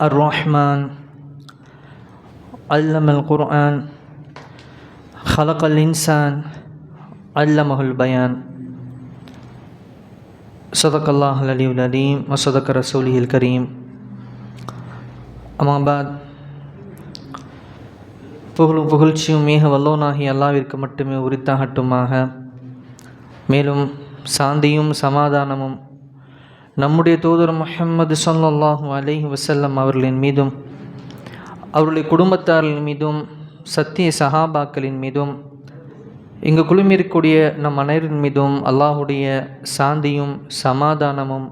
الرحمن علم القرآن خلق الإنسان علمه البيان صدق الله العلي العليم وصدق رسوله الكريم أما بعد புகழும் புகழ்ச்சியும் மேக வல்லோனாகி அல்லாவிற்கு மட்டுமே உரித்தாகட்டுமாக மேலும் சாந்தியும் சமாதானமும் நம்முடைய தூதர் முஹம்மது சல்லாஹூ அலஹி வசல்லம் அவர்களின் மீதும் அவருடைய குடும்பத்தாரின் மீதும் சத்திய சஹாபாக்களின் மீதும் இங்கு குழுமிருக்கக்கூடிய நம் அனைவரின் மீதும் அல்லாஹுடைய சாந்தியும் சமாதானமும்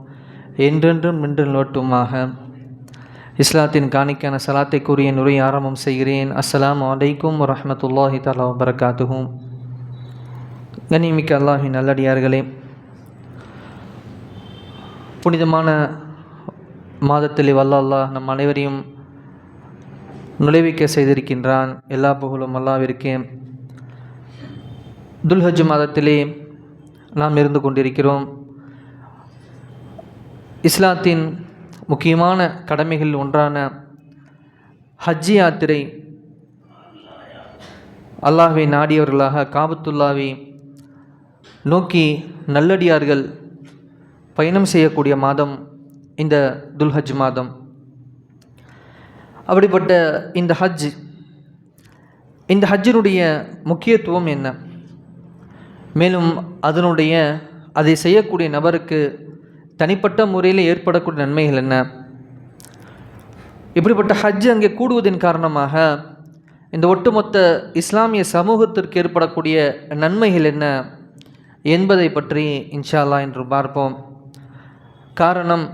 என்றென்றும் நின்று நோட்டுமாக இஸ்லாத்தின் காணிக்கான சலாத்தை கூறிய நுரை ஆரம்பம் செய்கிறேன். அஸ்லாம் அலைக்கும் வரமத்துல்லாஹி தலா வபரகாத்துகும் கனிமிக்க அல்லாஹின் நல்லடியார்களே புனிதமான மாதத்தில் வல்ல அல்லாஹ் நம் அனைவரையும் நுழைவிக்க செய்திருக்கின்றான். எல்லா புகழும் அல்லாவிற்கு துல்ஹஜ் மாதத்திலே நாம் இருந்து கொண்டிருக்கிறோம். இஸ்லாத்தின் முக்கியமான கடமைகள் ஒன்றான ஹஜ்ஜி யாத்திரை அல்லாஹை நாடியவர்களாக காபத்துல்லாவை நோக்கி நல்லடியார்கள் பயணம் செய்யக்கூடிய மாதம் இந்த துல்ஹஜ் மாதம். அப்படிப்பட்ட இந்த ஹஜ் இந்த ஹஜ்ஜினுடைய முக்கியத்துவம் என்ன? மேலும் அதனுடைய அதை செய்யக்கூடிய நபருக்கு தனிப்பட்ட முறையில் ஏற்படக்கூடிய நன்மைகள் என்ன? இப்படிப்பட்ட ஹஜ் அங்கே கூடுவதன் காரணமாக இந்த ஒட்டுமொத்த இஸ்லாமிய சமூகத்திற்கு ஏற்படக்கூடிய நன்மைகள் என்ன என்பதை பற்றி இன்ஷால்லா என்று பார்ப்போம். காரணம்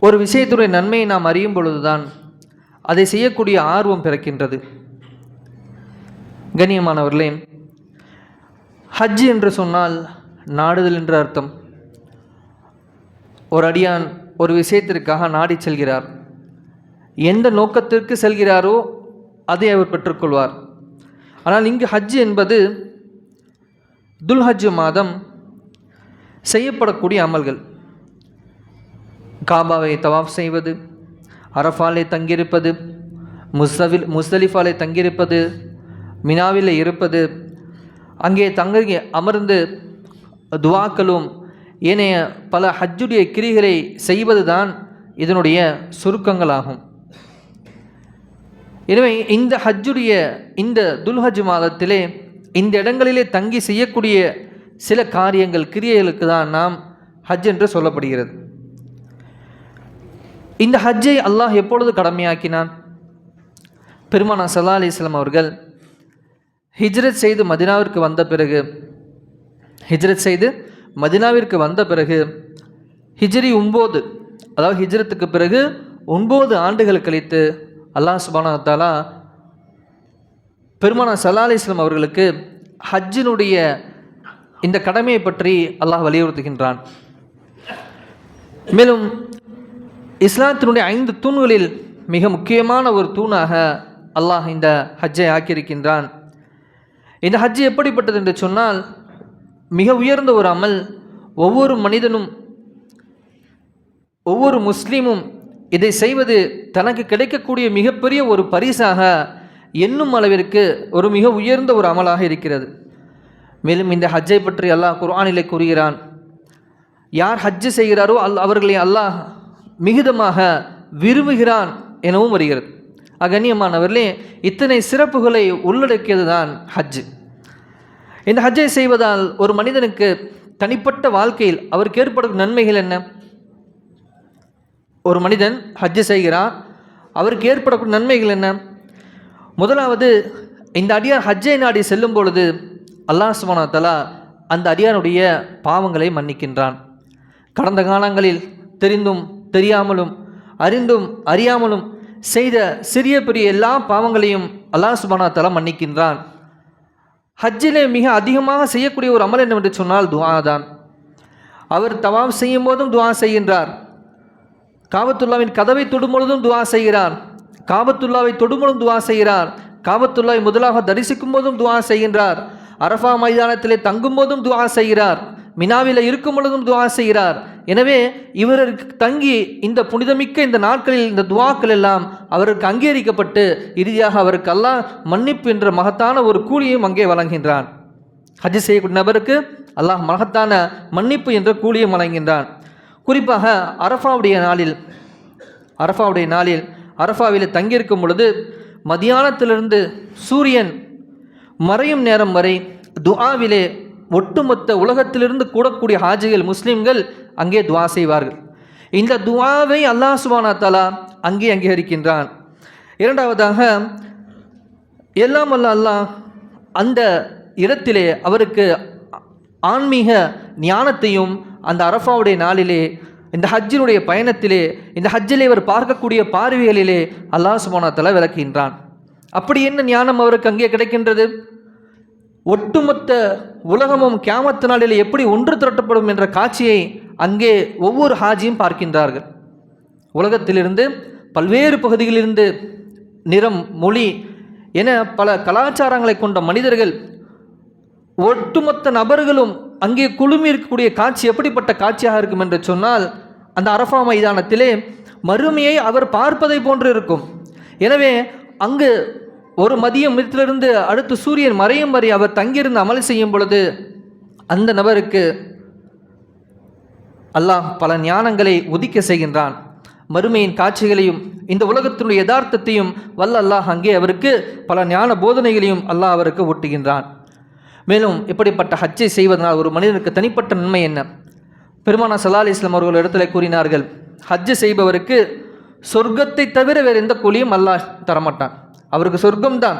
ஒரு விஷயத்துடைய நன்மையை நாம் அறியும் பொழுதுதான் அதை செய்யக்கூடிய ஆர்வம் பிறக்கின்றது. கண்ணியமானவர்களே ஹஜ் என்று சொன்னால் நாடுதல் என்று அர்த்தம். ஒரு அடியான் ஒரு விஷயத்திற்காக நாடி செல்கிறார். எந்த நோக்கத்திற்கு செல்கிறாரோ அதை அவர் பெற்றுக்கொள்வார். ஆனால் இங்கு ஹஜ் என்பது துல்ஹஜ் மாதம் செய்யப்படக்கூடிய அமல்கள். காபாவை தவாஃப் செய்வது அரஃபாலை தங்கியிருப்பது முஸ்தவில் முஸ்தலிஃபாலை தங்கியிருப்பது மினாவில் இருப்பது அங்கே தங்கி அமர்ந்து துவாக்களும் ஏனைய பல ஹஜ்ஜுடைய கிரிகளை செய்வது தான் இதனுடைய சுருக்கங்களாகும். எனவே இந்த ஹஜ்ஜுடைய இந்த துல்ஹஜ் மாதத்திலே இந்த இடங்களிலே தங்கி செய்யக்கூடிய சில காரியங்கள் கிரியைகளுக்கு தான் நாம் ஹஜ் என்று சொல்லப்படுகிறது. இந்த ஹஜ்ஜை அல்லாஹ் எப்பொழுது கடமையாக்கினான்? பெருமானா சல்லா அலிஸ்லாம் அவர்கள் ஹிஜ்ரத் செய்து மதினாவிற்கு வந்த பிறகு ஹிஜ்ரத் செய்து மதினாவிற்கு வந்த பிறகு ஹிஜ்ரி ஒம்போது அதாவது ஹிஜ்ரத்துக்கு பிறகு ஒன்பது ஆண்டுகள் கழித்து அல்லாஹ் சுபானா பெருமானா சல்லா அலிஸ்லாம் அவர்களுக்கு ஹஜ்ஜினுடைய இந்த கடமையை பற்றி அல்லாஹ் வலியுறுத்துகின்றான். மேலும் இஸ்லாத்தினுடைய ஐந்து தூண்களில் மிக முக்கியமான ஒரு தூணாக அல்லாஹ் இந்த ஹஜ்ஜை ஆக்கியிருக்கின்றான். இந்த ஹஜ்ஜு எப்படிப்பட்டது என்று சொன்னால் மிக உயர்ந்த ஒரு அமல் ஒவ்வொரு மனிதனும் ஒவ்வொரு முஸ்லீமும் இதை செய்வது தனக்கு கிடைக்கக்கூடிய மிகப்பெரிய ஒரு பரிசாக எண்ணும் அளவிற்கு ஒரு மிக உயர்ந்த ஒரு அமலாக இருக்கிறது. மேலும் இந்த ஹஜ்ஜை பற்றி அல்லாஹ் குர்ஆனிலே கூறுகிறான். யார் ஹஜ்ஜு செய்கிறாரோ அல் அவர்களை அல்லாஹ் மிகுதமாக விரும்புகிறான் எனவும் வருகிறது. அகண்ணியமானவர்களே இத்தனை சிறப்புகளை உள்ளடக்கியது தான் ஹஜ்ஜு இந்த ஹஜ்ஜை செய்வதால் ஒரு மனிதனுக்கு தனிப்பட்ட வாழ்க்கையில் அவருக்கு ஏற்படும் நன்மைகள் என்ன? ஒரு மனிதன் ஹஜ்ஜு செய்கிறார் அவருக்கு ஏற்படக்கூடிய நன்மைகள் என்ன? முதலாவது இந்த அடியார் ஹஜ்ஜை நாடி செல்லும் பொழுது அல்லாஹ் சுபானா தலா அந்த அடியானுடைய பாவங்களை மன்னிக்கின்றான். கடந்த காலங்களில் தெரிந்தும் தெரியாமலும் அறிந்தும் அறியாமலும் செய்த சிறிய பெரிய எல்லா பாவங்களையும் அல்லாஹ் சுபானா தலா மன்னிக்கின்றான். ஹஜ்ஜிலே மிக அதிகமாக செய்யக்கூடிய ஒரு அமல் என்னவென்று சொன்னால் துவா தான். அவர் தவாம் செய்யும் போதும் துவா செய்கின்றார். காபத்துல்லாவின் கதவை தொடும்பொழுதும் துவா செய்கிறார். காபத்துல்லாவை தொடும்பொழுதும் துவா செய்கிறார். காபத்துல்லாவை முதலாக தரிசிக்கும் போதும் துவா செய்கின்றார். அரஃபா மைதானத்திலே தங்கும் போதும் செய்கிறார். மினாவில் இருக்கும் பொழுதும் துவா செய்கிறார். எனவே இவருக்கு தங்கி இந்த புனிதமிக்க இந்த நாட்களில் இந்த துவாக்கள் எல்லாம் அவருக்கு அங்கீகரிக்கப்பட்டு இறுதியாக அவருக்கு அல்லாஹ் மன்னிப்பு என்ற மகத்தான ஒரு கூலியும் அங்கே வழங்குகின்றான். ஹஜ் செய்யக்கூடிய நபருக்கு அல்லாஹ் மகத்தான மன்னிப்பு என்ற கூலியும் வழங்குகின்றான். குறிப்பாக அரஃபாவுடைய நாளில் அரஃபாவுடைய நாளில் அரஃபாவில் தங்கியிருக்கும் பொழுது மதியானத்திலிருந்து சூரியன் மறையும் நேரம் வரை துஆவிலே ஒட்டுமொத்த உலகத்திலிருந்து கூடக்கூடிய ஹாஜிகள் முஸ்லீம்கள் அங்கே துவா செய்வார்கள். இந்த துவாவை அல்லாஹ் சுபானா தலா அங்கே அங்கீகரிக்கின்றான். இரண்டாவதாக எல்லாம் அல்ல அல்லாஹ் அந்த இடத்திலே அவருக்கு ஆன்மீக ஞானத்தையும் அந்த அரஃபாவுடைய நாளிலே இந்த ஹஜ்ஜினுடைய பயணத்திலே இந்த ஹஜ்ஜிலே அவர் பார்க்கக்கூடிய பார்வைகளிலே அல்லாஹ் சுபானா தலா விளக்குகின்றான். அப்படி என்ன ஞானம் அவருக்கு அங்கே கிடைக்கின்றது? ஒட்டுமொத்த உலகமும் கேமத்து நாளில் எப்படி ஒன்று திரட்டப்படும் என்ற காட்சியை அங்கே ஒவ்வொரு ஹாஜியும் பார்க்கின்றார்கள். உலகத்திலிருந்து பல்வேறு பகுதிகளிலிருந்து நிறம் மொழி என பல கலாச்சாரங்களை கொண்ட மனிதர்கள் ஒட்டுமொத்த நபர்களும் அங்கே குழுமி இருக்கக்கூடிய காட்சி எப்படிப்பட்ட காட்சியாக இருக்கும் என்று சொன்னால் அந்த அரஃபா மைதானத்திலே மறுமையை அவர் பார்ப்பதை போன்று இருக்கும். எனவே அங்கு ஒரு மதியம் இடத்திலிருந்து அடுத்து சூரியன் மறையும் வரை அவர் தங்கியிருந்து அமல் செய்யும் பொழுது அந்த நபருக்கு அல்லாஹ் பல ஞானங்களை உதிக்க செய்கின்றான். மறுமையின் காட்சிகளையும் இந்த உலகத்தினுடைய யதார்த்தத்தையும் வல்ல அல்லாஹ் அங்கே அவருக்கு பல ஞான போதனைகளையும் அல்லாஹ் அவருக்கு ஒட்டுகின்றான். மேலும் இப்படிப்பட்ட ஹஜ்ஜை செய்வதனால் ஒரு மனிதனுக்கு தனிப்பட்ட நன்மை என்ன? பெருமானா சல்லா அலி இஸ்லாம் அவர்கள் இடத்துல கூறினார்கள் ஹஜ்ஜு செய்பவருக்கு சொர்க்கத்தை தவிர வேறு எந்த கூலியும் அல்லாஹ் தரமாட்டான். அவருக்கு சொர்க்கம்தான்.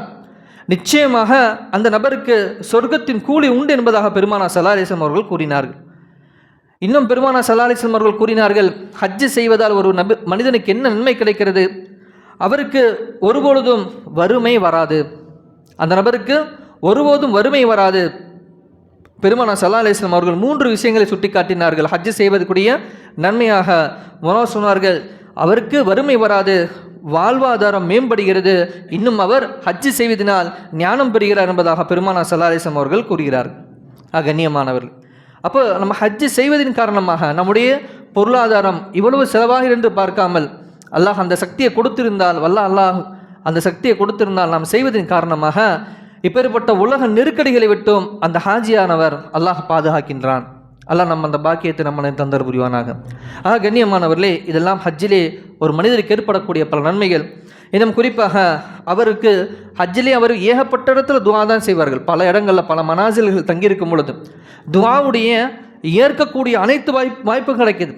நிச்சயமாக அந்த நபருக்கு சொர்க்கத்தின் கூலி உண்டு என்பதாக பெருமானா சலாலிசம் அவர்கள் கூறினார்கள். இன்னும் பெருமானா சலாலிசம் அவர்கள் கூறினார்கள் ஹஜ்ஜு செய்வதால் ஒரு நபி மனிதனுக்கு என்ன நன்மை கிடைக்கிறது? அவருக்கு ஒருபொழுதும் வறுமை வராது. அந்த நபருக்கு ஒருபோதும் வறுமை வராது. பெருமானா சல்லா அலிஸ்லாம் அவர்கள் மூன்று விஷயங்களை சுட்டி காட்டினார்கள் ஹஜ்ஜு செய்வதற்குரிய நன்மையாக மனோ சொன்னார்கள் அவருக்கு வறுமை வராது வாழ்வாதாரம் மேம்படுகிறது. இன்னும் அவர் ஹஜ்ஜு செய்வதனால் ஞானம் பெறுகிறார் என்பதாக பெருமானா சல்லா அவர்கள் கூறுகிறார் அகண்ணியமானவர்கள் அப்போ நம்ம ஹஜ்ஜு செய்வதன் காரணமாக நம்முடைய பொருளாதாரம் இவ்வளவு செலவாக என்று பார்க்காமல் அல்லாஹ் அந்த சக்தியை கொடுத்திருந்தால் வல்ல அல்லாஹ் அந்த சக்தியை கொடுத்திருந்தால் நாம் செய்வதன் காரணமாக இப்பேற்பட்ட உலக நெருக்கடிகளை விட்டும் அந்த ஹாஜியானவர் அல்லாஹ் பாதுகாக்கின்றான். அல்லாஹ் நம்ம அந்த பாக்கியத்தை நம்மளை தந்தர் புரிவானாக. ஆக கண்ணியமானவர்களே இதெல்லாம் ஹஜ்ஜிலே ஒரு மனிதருக்கு ஏற்படக்கூடிய பல நன்மைகள். இன்னும் குறிப்பாக அவருக்கு ஹஜ்ஜிலே அவர் ஏகப்பட்ட இடத்துல துவா தான் செய்வார்கள். பல இடங்களில் பல மனாசில்கள் தங்கியிருக்கும் பொழுது. துவாவுடைய ஏற்கக்கூடிய அனைத்து வாய்ப்பு வாய்ப்பும் கிடைக்குது.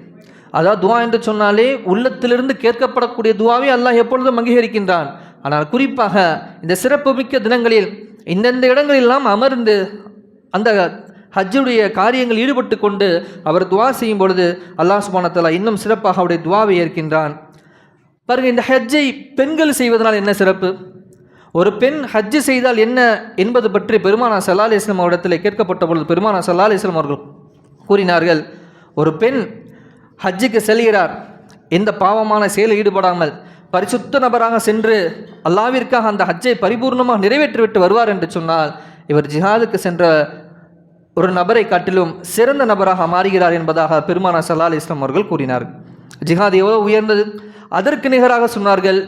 அதாவது துவா என்று சொன்னாலே உள்ளத்திலிருந்து கேட்கப்படக்கூடிய துவாவை அல்லாஹ் எப்பொழுதும் அங்கீகரிக்கின்றான். ஆனால் குறிப்பாக இந்த சிறப்புமிக்க தினங்களில் இந்தந்த இடங்களெல்லாம் அமர்ந்து அந்த ஹஜ்ஜுடைய காரியங்கள் ஈடுபட்டு கொண்டு அவர் துவா செய்யும் பொழுது அல்லாஹ் சுபானத்தலா இன்னும் சிறப்பாக அவருடைய துவாவை ஏற்கின்றான். பாருங்க இந்த ஹஜ்ஜை பெண்கள் செய்வதனால் என்ன சிறப்பு? ஒரு பெண் ஹஜ்ஜு செய்தால் என்ன என்பது பற்றி பெருமானா சல்லா அலிஸ்லாம் அவரிடத்தில் கேட்கப்பட்ட பொழுது பெருமானா சல்லா அலிஸ்லாம் அவர்கள் கூறினார்கள் ஒரு பெண் ஹஜ்ஜுக்கு செல்கிறார் எந்த பாவமான செயலில் ஈடுபடாமல் பரிசுத்த நபராக சென்று அல்லாவிற்காக அந்த ஹஜ்ஜை பரிபூர்ணமாக நிறைவேற்றிவிட்டு வருவார் என்று சொன்னால் இவர் ஜிஹாதுக்கு சென்ற ஒரு நபரை காட்டிலும் சிறந்த நபராக மாறுகிறார் என்பதாக பெருமானா சல்லா அலி இஸ்லாம் அவர்கள் கூறினார். ஜிஹாத் எவ்வளோ உயர்ந்தது? அதற்கு நிகராக சொன்னார்கள்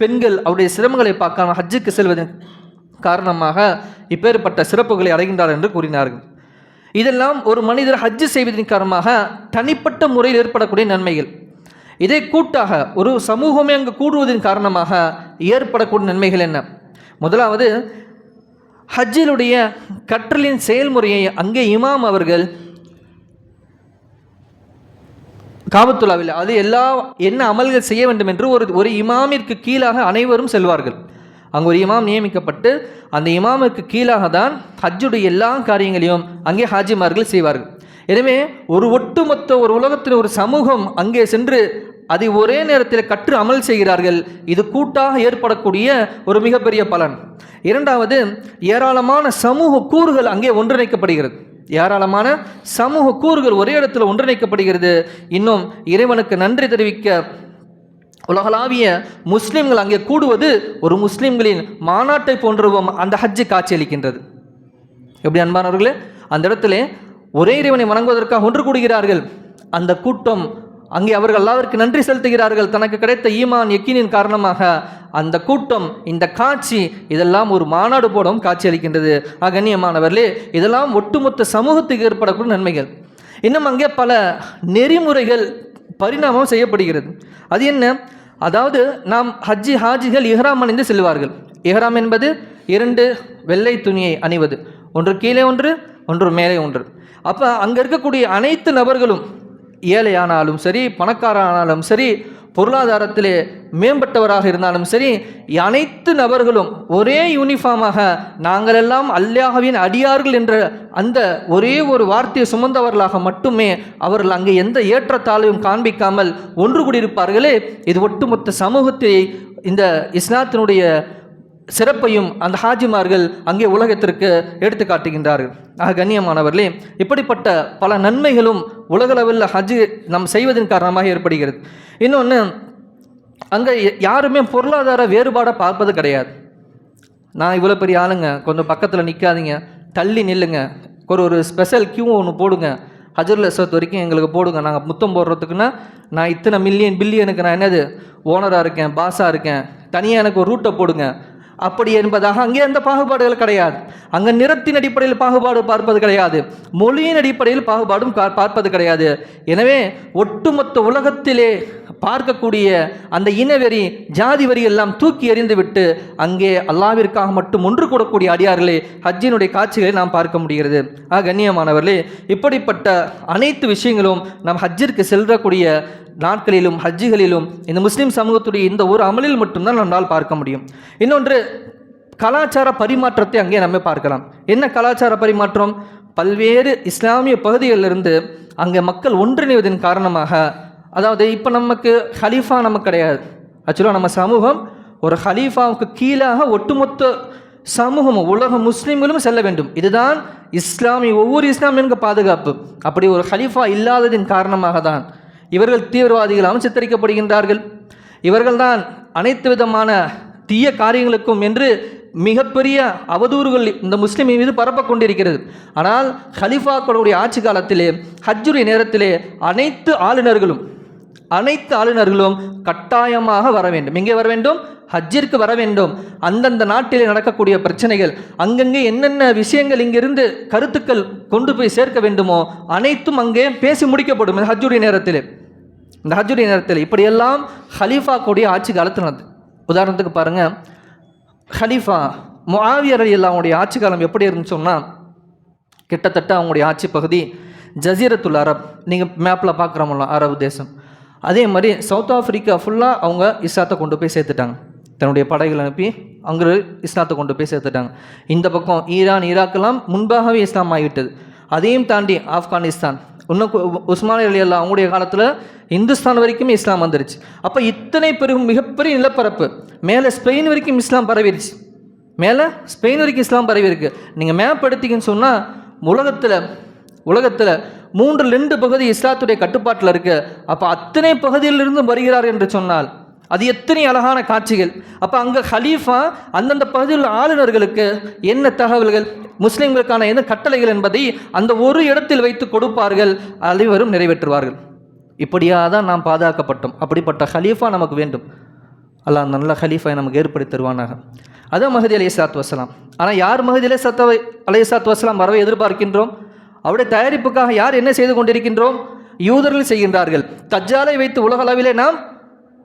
பெண்கள் அவருடைய சிரமங்களை பார்க்காம ஹஜ்ஜுக்கு செல்வதன் காரணமாக இப்பேற்பட்ட சிறப்புகளை அடைகின்றார் என்று கூறினார்கள். இதெல்லாம் ஒரு மனிதர் ஹஜ்ஜு செய்வதன் காரணமாக தனிப்பட்ட முறையில் ஏற்படக்கூடிய நன்மைகள். இதே கூட்டாக ஒரு சமூகமே அங்கு கூடுவதன் காரணமாக ஏற்படக்கூடிய நன்மைகள் என்ன? முதலாவது ஹஜ்ஜிலுடைய கற்றலின் செயல்முறையை அங்கே இமாம் அவர்கள் காமத்துலாவில் அது எல்லா என்ன அமல்கள் செய்ய வேண்டும் என்று ஒரு ஒரு இமாமிற்கு கீழாக அனைவரும் செல்வார்கள். அங்கே ஒரு இமாம் நியமிக்கப்பட்டு அந்த இமாமுக்கு கீழாக தான் ஹஜ்ஜுடைய எல்லா காரியங்களையும் அங்கே ஹாஜிமார்கள் செய்வார்கள். எனவே ஒரு ஒட்டுமொத்த ஒரு உலகத்தில் ஒரு சமூகம் அங்கே சென்று அதை ஒரே நேரத்தில் கற்று அமல் செய்கிறார்கள். இது கூட்டாக ஏற்படக்கூடிய ஒரு மிகப்பெரிய பலன். இரண்டாவது ஏராளமான சமூக கூறுகள் அங்கே ஒன்றிணைக்கப்படுகிறது. ஏராளமான சமூக கூறுகள் ஒரே இடத்துல ஒன்றிணைக்கப்படுகிறது. இன்னும் இறைவனுக்கு நன்றி தெரிவிக்க உலகளாவிய முஸ்லிம்கள் அங்கே கூடுவது ஒரு முஸ்லிம்களின் மாநாட்டை போன்றவும் அந்த ஹஜ்ஜு காட்சியளிக்கின்றது. எப்படி அன்பானவர்களே? அந்த இடத்துல ஒரே இறைவனை வணங்குவதற்காக ஒன்று கூடுகிறார்கள். அந்த கூட்டம் அங்கே அவர்கள் அல்லாவிற்கு நன்றி செலுத்துகிறார்கள். தனக்கு கிடைத்த ஈமான் எக்கினின் காரணமாக அந்த கூட்டம் இந்த காட்சி இதெல்லாம் ஒரு மாநாடு போடவும் காட்சி அளிக்கின்றது அகண்ணியமானவர்களே இதெல்லாம் ஒட்டுமொத்த சமூகத்துக்கு ஏற்படக்கூடிய நன்மைகள். இன்னும் அங்கே பல நெறிமுறைகள் பரிணாமம் செய்யப்படுகிறது. அது என்ன? அதாவது நாம் ஹஜ்ஜி ஹாஜிகள் இஹ்ராம் அணிந்து செல்வார்கள். இஹ்ராம் என்பது இரண்டு வெள்ளை துணியை அணிவது. ஒன்று கீழே ஒன்று ஒன்று மேலே ஒன்று. அப்போ அங்கே இருக்கக்கூடிய அனைத்து நபர்களும் ஏழையானாலும் சரி பணக்காரனானாலும் சரி பொருளாதாரத்திலே மேம்பட்டவராக இருந்தாலும் சரி அனைத்து நபர்களும் ஒரே யூனிஃபார்மாக நாங்களெல்லாம் அல்லாஹ்வின் அடியார்கள் என்ற அந்த ஒரே ஒரு வார்த்தையை சுமந்தவர்களாக மட்டுமே அவர்கள் அங்கே எந்த ஏற்றத்தாழ்வையும் காண்பிக்காமல் ஒன்று கூடியிருப்பார்களே. இது ஒட்டுமொத்த சமூகத்தை இந்த இஸ்லாத்தினுடைய சிறப்பையும் அந்த ஹாஜிமார்கள் அங்கே உலகத்திற்கு எடுத்து காட்டுகின்றார்கள். ஆக கண்ணியமானவர்களே இப்படிப்பட்ட பல நன்மைகளும் உலகளவில் ஹஜ் நாம் செய்வதன் காரணமாக ஏற்படுகிறது. இன்னொன்று அங்கே யாருமே பொருளாதார வேறுபாடை பார்ப்பது கிடையாது. நான் இவ்வளோ பெரிய ஆளுங்க கொஞ்சம் பக்கத்தில் நிற்காதீங்க தள்ளி நில்லுங்க. ஒரு ஒரு ஸ்பெஷல் கியூ ஒன்று போடுங்க. ஹஜர் அஸ்வத் வரைக்கும் எங்களுக்கு போடுங்க. நாங்கள் முத்தம் போடுறதுக்குன்னா நான் இத்தனை மில்லியன் பில்லியனுக்கு நான் என்னது? ஓனராக இருக்கேன் பாஸாக இருக்கேன். தனியாக எனக்கு ஒரு ரூட்டை போடுங்க. அப்படி என்பதாக அங்கே எந்த பாகுபாடுகள் கிடையாது. அங்கே நிறத்தின் அடிப்படையில் பாகுபாடு பார்ப்பது கிடையாது. மொழியின் அடிப்படையில் பாகுபாடும் பார்ப்பது கிடையாது. எனவே ஒட்டுமொத்த உலகத்திலே பார்க்கக்கூடிய அந்த இனவெறி ஜாதி வரி எல்லாம் தூக்கி எறிந்துவிட்டு அங்கே அல்லாவிற்காக மட்டும் ஒன்று கூடக்கூடிய அடியார்களே ஹஜ்ஜினுடைய காட்சிகளை நாம் பார்க்க முடிகிறது. ஆ கண்ணியமானவர்களே இப்படிப்பட்ட அனைத்து விஷயங்களும் நாம் ஹஜ்ஜிற்கு செல்லக்கூடிய நாட்களிலும் ஹஜ்ஜிகளிலும் இந்த முஸ்லீம் சமூகத்துடைய இந்த ஒரு அமலில் மட்டும்தான் நம்மால் பார்க்க முடியும். இன்னொன்று கலாச்சார பரிமாற்றத்தை அங்கே நம்ம பார்க்கலாம். என்ன கலாச்சார பரிமாற்றம்? பல்வேறு இஸ்லாமிய பகுதிகளிலிருந்து அங்கே மக்கள் ஒன்றிணைவதன் காரணமாக அதாவது இப்போ நமக்கு ஹலீஃபா நமக்கு கிடையாது. ஆக்சுவலாக நம்ம சமூகம் ஒரு ஹலீஃபாவுக்கு கீழாக ஒட்டுமொத்த சமூகம் உலக முஸ்லீம்களும் செல்ல வேண்டும். இதுதான் இஸ்லாமிய ஒவ்வொரு இஸ்லாமியனுக்கு பாதுகாப்பு. அப்படி ஒரு ஹலீஃபா இல்லாததின் காரணமாக தான் இவர்கள் தீவிரவாதிகளாகவும் சித்தரிக்கப்படுகின்றார்கள். இவர்கள்தான் அனைத்து விதமான தீய காரியங்களுக்கும் என்று மிகப்பெரிய அவதூறுகள் இந்த முஸ்லிம் மீது பரப்ப கொண்டிருக்கிறது ஆனால் ஹலிஃபாக்களுடைய ஆட்சி காலத்திலே ஹஜ்ஜுடைய நேரத்திலே அனைத்து ஆளுநர்களும் அனைத்து ஆளுநர்களும் கட்டாயமாக வர வேண்டும். எங்கே வர வேண்டும்? ஹஜ்ஜிற்கு வர வேண்டும். அந்தந்த நாட்டிலே நடக்கக்கூடிய பிரச்சனைகள் அங்கங்கே என்னென்ன விஷயங்கள் இங்கிருந்து கருத்துக்கள் கொண்டு போய் சேர்க்க வேண்டுமோ அனைத்தும் அங்கே பேசி முடிக்கப்படும். இந்த ஹஜ்ஜுடைய நேரத்திலே. இந்த ஹஜ்ஜுடைய நேரத்தில் இப்படியெல்லாம் ஹலீஃபா கூடிய ஆட்சி காலத்தில் நடந்தது உதாரணத்துக்கு பாருங்கள் ஹலீஃபா முஆவியர் அலி அல்லாவுடைய ஆட்சி காலம் எப்படி இருந்துச்சோம்னா கிட்டத்தட்ட அவங்களுடைய ஆட்சி பகுதி ஜசீரத்துல் அரப். நீங்கள் மேப்பில் பார்க்குறோம்ல அரபு தேசம். அதே மாதிரி சவுத் ஆஃப்ரிக்கா ஃபுல்லாக அவங்க இஸ்லாத்தை கொண்டு போய் சேர்த்துட்டாங்க. தன்னுடைய படைகளை அனுப்பி அங்கே இஸ்லாத்தை கொண்டு போய் சேர்த்துட்டாங்க. இந்த பக்கம் ஈரான் ஈராக்கெல்லாம் முன்பாகவே இஸ்லாம் ஆகிவிட்டது. அதையும் தாண்டி ஆப்கானிஸ்தான் இன்னும் உஸ்மான் அலி அல்லா அவங்களுடைய காலத்தில் இந்துஸ்தான் வரைக்கும் இஸ்லாம் வந்துருச்சு. அப்போ இத்தனை பெரும் மிகப்பெரிய நிலப்பரப்பு. மேலே ஸ்பெயின் வரைக்கும் இஸ்லாம் பரவிடுச்சு மேலே ஸ்பெயின் வரைக்கும் இஸ்லாம் பரவி நீங்கள் மேப் எடுத்தீங்கன்னு சொன்னால் உலகத்தில் உலகத்தில் மூன்று ரெண்டு பகுதி இஸ்லாத்துடைய கட்டுப்பாட்டில் இருக்குது அப்போ அத்தனை பகுதியிலிருந்து வருகிறார் என்று சொன்னால் அது எத்தனை அழகான காட்சிகள். அப்போ அங்கே ஹலீஃபா அந்தந்த பகுதியில் ஆளுநர்களுக்கு என்ன தகவல்கள் முஸ்லீம்களுக்கான என்ன கட்டளைகள் என்பதை அந்த ஒரு இடத்தில் வைத்து கொடுப்பார்கள் அனைவரும் நிறைவேற்றுவார்கள். இப்படியாக தான் நாம் பாதுகாக்கப்பட்டோம். அப்படிப்பட்ட ஹலீஃபா நமக்கு வேண்டும். அல்லாஹ் நல்ல ஹலீஃபை நமக்கு ஏற்படுத்தி தருவானாக. அதான் மஹதி அலி சாத் வசலாம் ஆனால் யார் மஹதி அலி சத்த அலி சாத் வசலாம் வரவை எதிர்பார்க்கின்றோம்? அவருடைய தயாரிப்புக்காக யார் என்ன செய்து கொண்டிருக்கின்றோம்? யூதர்கள் செய்கின்றார்கள். தஜ்ஜாலை வைத்து உலகளவிலே நாம்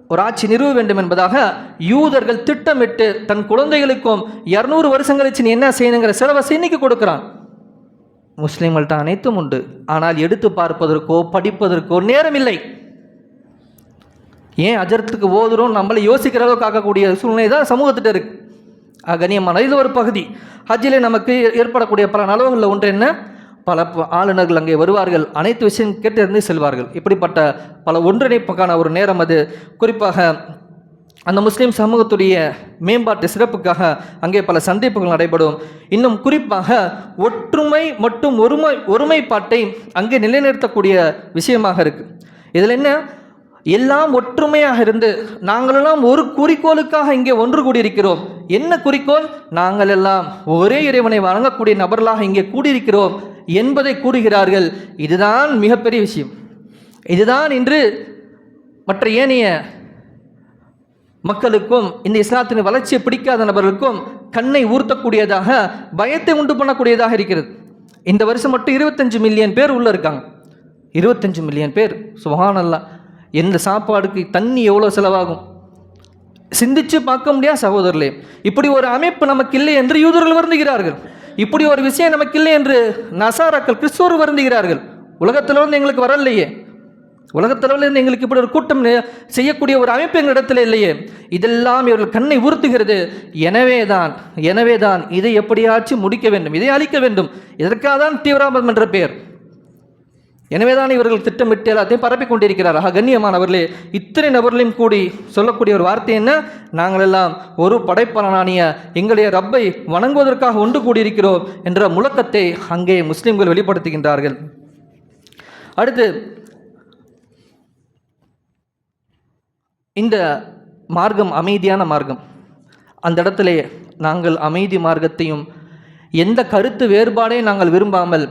ஒரு ஆட்சி நிறுவ வேண்டும் என்பதாக யூதர்கள் திட்டமிட்டு தன் குழந்தைகளுக்கும் இரநூறு வருஷம் கழிச்சு நீ என்ன செய்யணுங்கிற சிலவசை இன்னைக்கு கொடுக்குறான். முஸ்லீம்கள்ட்ட அனைத்தும் உண்டு. ஆனால் எடுத்து பார்ப்பதற்கோ படிப்பதற்கோ நேரமில்லை. ஏன் அஜரத்துக்கு ஓதுறோம்? நம்மளை யோசிக்கிற அளவுக்கு ஆக்கக்கூடிய சூழ்நிலை தான் சமூகத்திட்ட இருக்கு. ஆக, கண்ணியமான இது ஒரு பகுதி. ஹஜ்ஜிலே நமக்கு ஏற்படக்கூடிய பல நலவுகளில் ஒன்று என்ன? பல ப- ஆளுநர்கள் அங்கே வருவார்கள். அனைத்து விஷயம் கேட்டிருந்து செல்வார்கள். இப்படிப்பட்ட பல ஒன்றிணைப்புக்கான ஒரு நேரம் அது. குறிப்பாக அந்த முஸ்லீம் சமூகத்துடைய மேம்பாட்டு சிறப்புக்காக அங்கே பல சந்திப்புகள் நடைபெறும். இன்னும் குறிப்பாக ஒற்றுமை மற்றும் ஒருமை ஒருமைப்பாட்டை அங்கே நிலைநிறுத்தக்கூடிய விஷயமாக இருக்குது இதில் என்ன? எல்லாம் ஒற்றுமையாக இருந்து நாங்களெல்லாம் ஒரு குறிக்கோளுக்காக இங்கே ஒன்று கூடியிருக்கிறோம். என்ன குறிக்கோள்? நாங்கள் எல்லாம் ஒரே இறைவனை வழங்கக்கூடிய நபர்களாக இங்கே கூடியிருக்கிறோம். என்பதை கூறுகிறார்கள். இதுதான் மிகப்பெரிய விஷயம். இதுதான் இன்று மற்ற ஏனைய மக்களுக்கும் இந்த இஸ்லாத்தின் வளர்ச்சியை பிடிக்காத நபர்களுக்கும் கண்ணை ஊர்த்தக்கூடியதாக பயத்தை உண்டு பண்ணக்கூடியதாக இருக்கிறது. இந்த வருஷம் மட்டும் இருபத்தஞ்சு மில்லியன் பேர் உள்ளே இருக்காங்க. இருபத்தஞ்சு மில்லியன் பேர். சுகானல்லா எந்த சாப்பாடுக்கு தண்ணி எவ்வளோ செலவாகும்? சிந்திச்சு பார்க்க முடியாது சகோதரர்களே? இப்படி ஒரு அமைப்பு நமக்கு இல்லை என்று யூதர்கள் வருந்துகிறார்கள். இப்படி ஒரு விஷயம் நமக்கு இல்லை என்று நசாராக்கள் கிறிஸ்துவர் வருந்துகிறார்கள். உலகத்தில் வந்து எங்களுக்கு வரலையே. உலகத்தளவில் எங்களுக்கு இப்படி ஒரு கூட்டம் செய்யக்கூடிய ஒரு அமைப்பு எங்களிடத்தில் இல்லையே. இதெல்லாம் இவர்கள் கண்ணை உறுத்துகிறது. எனவே தான் எனவே தான் இதை எப்படியாச்சும் முடிக்க வேண்டும் இதை அழிக்க வேண்டும். இதற்காக தான் தீவிரவாதம் என்ற பெயர். எனவேதான் இவர்கள் திட்டமிட்டு எல்லாத்தையும் பரப்பி கொண்டிருக்கிறார். ஆக கண்ணியமானவர்களே இத்தனை நபர்களையும் கூடி சொல்லக்கூடிய ஒரு வார்த்தை என்ன? நாங்கள் எல்லாம் ஒரு படைப்பலனானிய எங்களுடைய ரப்பை வணங்குவதற்காக ஒன்று கூடியிருக்கிறோம் என்ற முழக்கத்தை அங்கே முஸ்லிம்கள் வெளிப்படுத்துகின்றார்கள். அடுத்து இந்த மார்க்கம் அமைதியான மார்க்கம். அந்த இடத்துலேயே நாங்கள் அமைதி மார்க்கத்தையும் எந்த கருத்து வேறுபாடையும் நாங்கள் விரும்பாமல்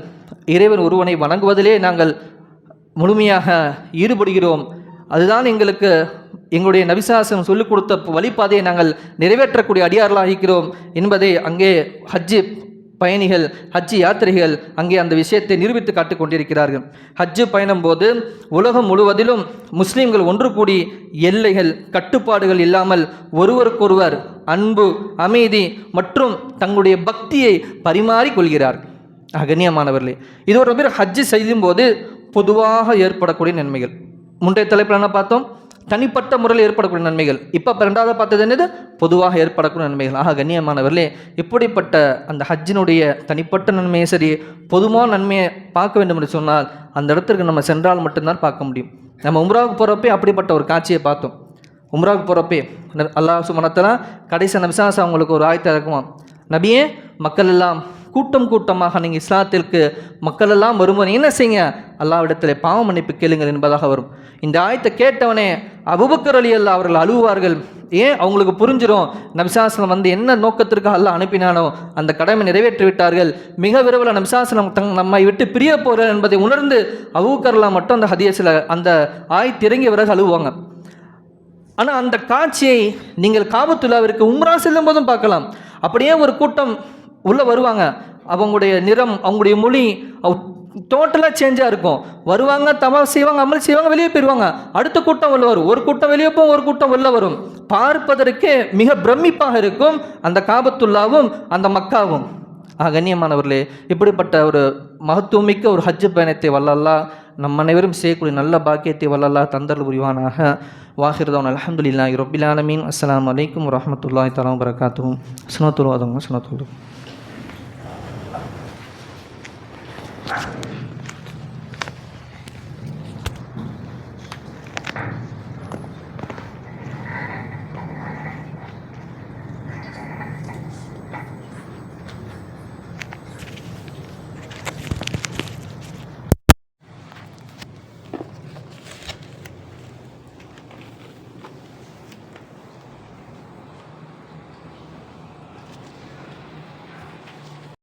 இறைவன் ஒருவனை வணங்குவதிலே நாங்கள் முழுமையாக ஈடுபடுகிறோம். அதுதான் எங்களுக்கு எங்களுடைய நபிசாசனம் சொல்லிக் கொடுத்த வழிபாதையை நாங்கள் நிறைவேற்றக்கூடிய அடியார்களாக இருக்கிறோம் என்பதை அங்கே ஹஜ்ஜி பயணிகள் ஹஜ்ஜி யாத்திரைகள் அங்கே அந்த விஷயத்தை நிரூபித்து காட்டிக் கொண்டிருக்கிறார்கள். ஹஜ்ஜு பயணம் போது உலகம் முழுவதிலும் முஸ்லீம்கள் ஒன்று கூடி எல்லைகள் கட்டுப்பாடுகள் இல்லாமல் ஒருவருக்கொருவர் அன்பு அமைதி மற்றும் தங்களுடைய பக்தியை பரிமாறிக்கொள்கிறார்கள் கொள்கிறார்கள் இது ஒரு பேர் ஹஜ்ஜு செய்யும் போது பொதுவாக ஏற்படக்கூடிய நன்மைகள். முந்தைய தலைப்பில் என்ன பார்த்தோம்? தனிப்பட்ட முறையில் ஏற்படக்கூடிய நன்மைகள். இப்போ ரெண்டாவது பார்த்தது என்னது? பொதுவாக ஏற்படக்கூடிய நன்மைகள். ஆக கண்ணியமானவர்களே இப்படிப்பட்ட அந்த ஹஜ்ஜினுடைய தனிப்பட்ட நன்மையை சரி பொதுவான நன்மையை பார்க்க வேண்டும் என்று சொன்னால் அந்த இடத்திற்கு நம்ம சென்றால் மட்டும்தான் பார்க்க முடியும். நம்ம உம்ராவுக்கு போகிறப்பே அப்படிப்பட்ட ஒரு காட்சியை பார்த்தோம். உம்ராவுக்கு போகிறப்பே அல்லாஹ் சுமனத்தெல்லாம் கடைசி நபிசாஸ் அவங்களுக்கு ஒரு ஆயத்தை இறக்குவான். நபியே மக்கள் எல்லாம் கூட்டம் கூட்டமாக நீங்கள் இஸ்லாத்திற்கு மக்களெல்லாம் வரும்போது என்ன செய்யுங்க? அல்லாவிடத்தில் பாவ மன்னிப்பு கேளுங்கள் என்பதாக வரும். இந்த ஆயத்தை கேட்டவனே அபுபக்கர் அலி அல்லா அவர்கள் அழுவார்கள். ஏன்? அவங்களுக்கு புரிஞ்சிடும் நம்சாசனம் வந்து என்ன நோக்கத்திற்கு அல்ல அனுப்பினானோ அந்த கடமை நிறைவேற்றி விட்டார்கள் மிக விரைவில் நம்சாசனம் தங் நம்மை விட்டு பிரிய போகிறார் என்பதை உணர்ந்து அபுபக்கர்லா மட்டும் அந்த ஹதீஸில் அந்த ஆயத்து இறங்கிய பிறகு அழுவாங்க. ஆனால் அந்த காட்சியை நீங்கள் காபத்துல்லாவிற்கு உம்ரா செல்லும் போதும் பார்க்கலாம். அப்படியே ஒரு கூட்டம் உள்ளே வருவாங்க. அவங்களுடைய நிறம் அவங்களுடைய மொழி டோட்டலாக சேஞ்சாக இருக்கும். வருவாங்க தவா செய்வாங்க அமல் செய்வாங்க வெளியே போயிடுவாங்க அடுத்த கூட்டம் உள்ள வரும். ஒரு கூட்டம் வெளியே போகும் ஒரு கூட்டம் உள்ள வரும். பார்ப்பதற்கே மிக பிரமிப்பாக இருக்கும் அந்த காபத்துல்லாவும் அந்த மக்காவும். கண்ணியமானவர்களே இப்படிப்பட்ட ஒரு மகத்துவமிக்க ஒரு ஹஜ்ஜு பயணத்தை வல்லல்லா நம் அனைவரும் செய்யக்கூடிய நல்ல பாக்கியத்தை வல்லல்லா தந்தல் புரிவானாக. வாஹிர்தவன் அலமதுல்லாஹி ரொபில் ஆலமீன். அஸ்ஸலாமு அலைக்கும் வரஹ்மத்துல்லாஹி தஆலா வபரகாத்துஹு. சுனத்துல் வாதம்.